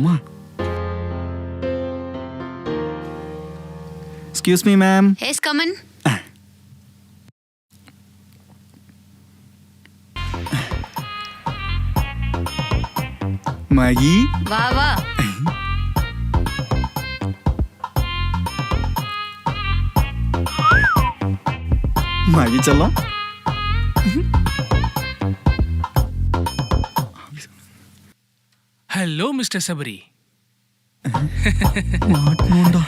போமா excuse me ma'am yes come on Mahi வா மகி செல்லம் ஹலோ மிஸ்டர் சபரி மாட்டணும்டா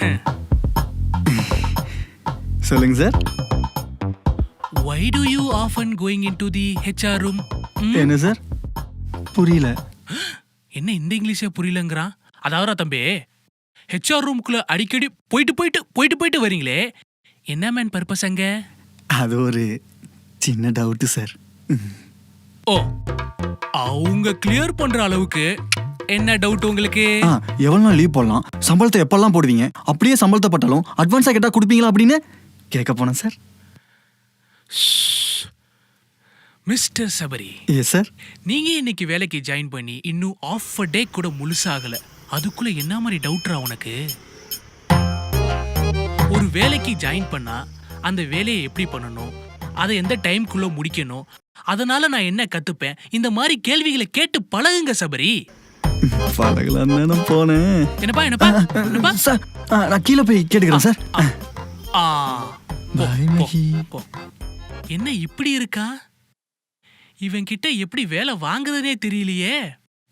சொல்லுங்க sir why do you often going in to the HR room என்ன sir புரியல. என்ன இந்த இங்கிலீஷே புரியலங்கிறான்? அதாவது தம்பி. ஹெச்ஆர் ரூமுக்குள்ள அடிக்கடி போயிட்டு போயிட்டு போயிட்டு போயிட்டு வரீங்களே. என்ன மேன் பர்பஸ் அங்க? அது ஒரு சின்ன டவுட்டு சார் ஓ அவங்க கிளியர் பண்ற அளவுக்கு என்ன டவுட் உங்களுக்கு? ஆ எவ்வளோ நாள் லீவ் போடலாம்? சம்பளத்தை எப்பெல்லாம் போடுவீங்க? அப்படியே சம்பளத்தை பட்டாலும் அட்வான்ஸாக கேட்டால் கொடுப்பீங்களா அப்படின்னு கேட்க போனேன் sir mister Sabari yes sir நீங்க இன்னைக்கு வேலைக்கு ஜாயின் பண்ணி இன்னும் ஆஃப் அ டே கூட முழுசாகல. அதுக்குள்ள என்ன மாதிரி டவுட்ரா உனக்கு? ஒரு வேலைக்கு ஜாயின் பண்ணா அந்த வேலையை எப்படி பண்ணணும்? அதை எந்த டைம்குள்ள முடிக்கணும்? அதனால நான் என்ன கத்துப்பேன்? இந்த மாதிரி கேள்விகளை கேட்டு பழகுங்க சபரி பழகலாம் தானே போனேன். என்னப்பா என்னப்பா என்னப்பா? சார் ஆ, நான் கீழே போய் கேட்டுக்கிறேன் சார். ஆ போ, Bye, போ, மகி. போ. என்ன இப்படி இருக்கா? இவன் கிட்ட எப்படி வேலை வாங்குறதுனே தெரியலையே.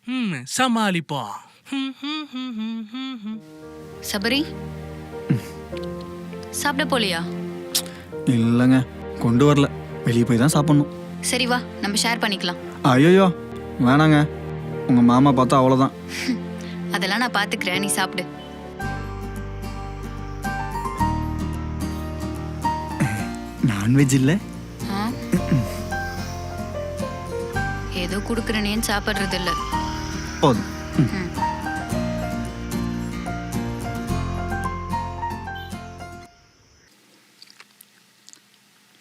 ம் சமாளிப்போம் ஹம், ஹம், ஹம், ஹம், ஹம், ஹம். சபரி? சாப்பிட போலியா? இல்லைங்க கொண்டு வரல. வெளியே போய் தான் சாப்பிட்ணும். சரி வா நம்ம ஷேர் பண்ணிக்கலாம். ஐயோ வேணாங்க. உங்கள் மாமா பார்த்தா அவ்வளோதான் அதெல்லாம் நான் பாத்துக்கிறேன் நீ சாப்பிடு. நான்வெஜ் இல்லை? ஆ? ஏதோ குடுக்கறனேன்னு சாப்பிடுறது இல்ல போதும். ம். ம்.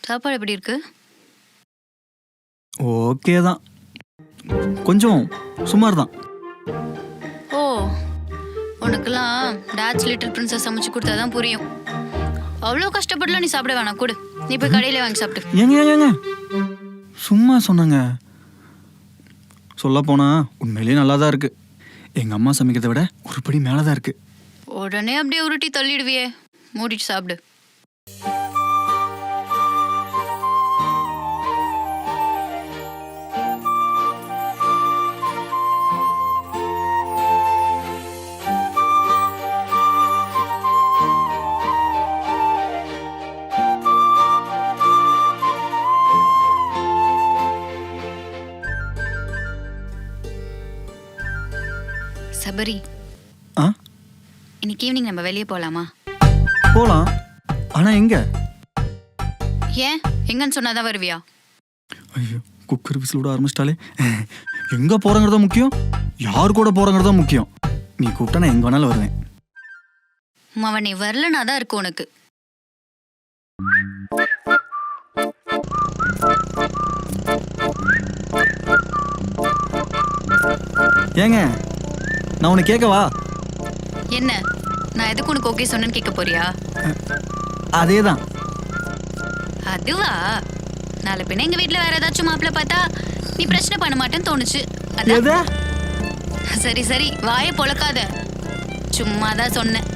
சாப்பாடு எப்படி இருக்கு? ஓகே தான் கொஞ்சம் சுமார் தான் ஓ உனக்கெல்லாம் டாட்ஸ் லிட்டில் பிரின்சஸ் சமைச்சு கொடுத்தாதான் புரியும். அவ்வளோ கஷ்டப்பட்டுலாம் நீ சாப்பிட வேணாம் கொடு. நீ போய் கடையில வாங்கி சாப்பிடு. ஏங்க ஏங்க ஏங்க. சும்மா சொன்னாங்க. சொல்ல போனா உண்மையிலேயே நல்லா தான் இருக்கு. எங்க அம்மா சமைக்கிறதை விட ஒரு படி மேலே தான் இருக்கு. உடனே அப்படியே உருட்டி தள்ளிடுவியே. மூடிட்டு சாப்பிடு. சபரி. ஆ? இன்னைக்கு ஈவினிங் நம்ம வெளியே போலாமா? போலாம். ஆனா எங்க? ஏன்? எங்கன்னு சொன்னாதான் வருவியா? ஐயோ குக்கர் விசில் விட ஆரம்பிச்சிட்டாலே. எங்க போறங்கிறதா முக்கியம். யார் கூட போறங்கிறதா முக்கியம். நீ கூப்பிட்டா நான் எங்க வேணாலும் வருவேன். அவன் நீ வரலனா தான் இருக்கு உனக்கு. ஏங்க? நான் உன்னை கேட்கவா என்ன? நான் எதுக்கு உனக்கு ஓகே சொன்னேன்னு கேட்க போறியா? அதே தான் அதுவா? நாளை பின்ன எங்க வீட்ல வேற ஏதாச்சும் மாப்பிள்ள பார்த்தா நீ பிரச்சனை பண்ண மாட்டேன்னு தோணுச்சு. அதான். சரி சரி. வாயை பொழக்காத. சும்மா தான் சொன்னேன்.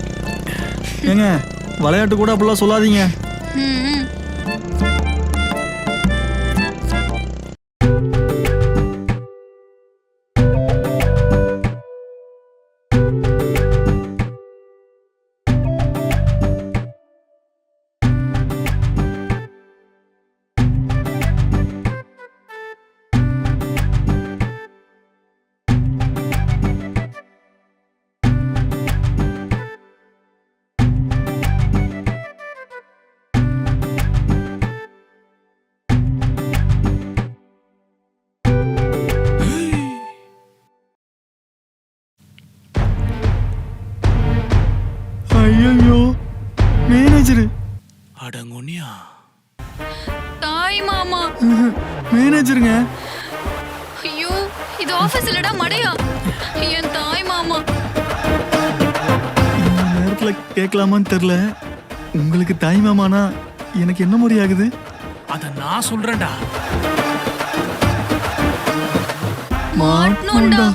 ஏங்க விளையாட்டு கூட அப்படிலாம் சொல்லாதீங்க. ம், முனியா தாய் மாமா. மேனேஜருங்க. ஐயோ இது ஆபீஸ் இல்லடா மடையா. என் தாய் மாமா. இந்த கேட்கலாமான்னு தெரில உங்களுக்கு தாய் மாமானா எனக்கு என்ன முறையாகுது அதை நான் சொல்கிறேன்டா மாட்டணும்டா.